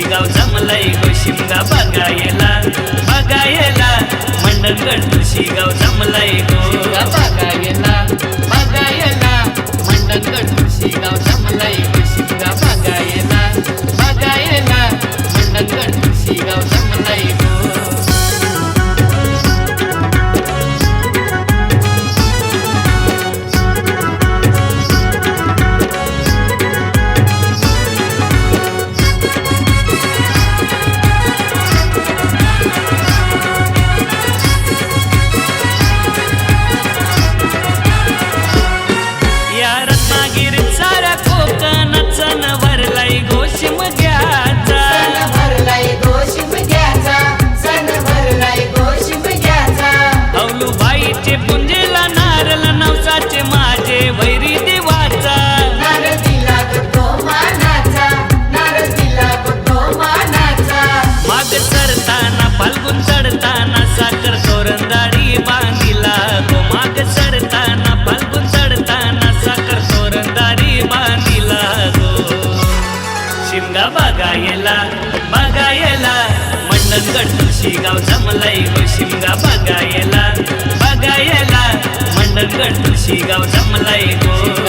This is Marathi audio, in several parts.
गाव जमलय गोशिमगा बघायला बघायला. मंडळगड तुशी गाव जमलय गो बघायला बघायला. मंडळगड नागिर सारा कोका नचनवा गाव जमलाई हो शिमगा बघायला बघायला. मंडळगड गाव जमलाई हो.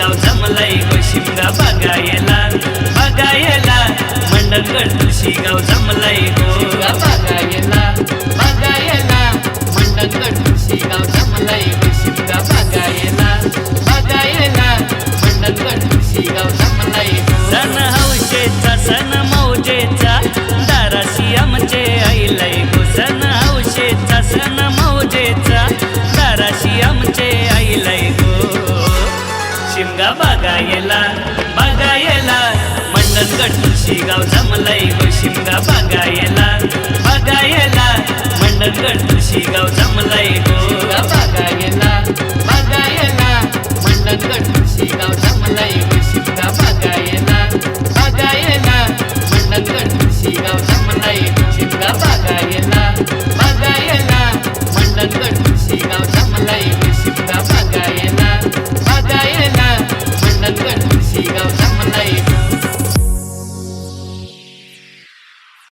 गाव जमलय गोशिमगा बघायला बघायला. मंडळगड तुळशी गाव जमलय गोगा बघायला बघायला. मंडळगड तुळशी गाव जमलय गोशिमगा बघायला बघायला. मंडळगड तुळशी गाव जमलय सण हौशेचा सण गाव जमलय शिमगा बागायला बागायला म्हणत तुशी गाव जमलय गो.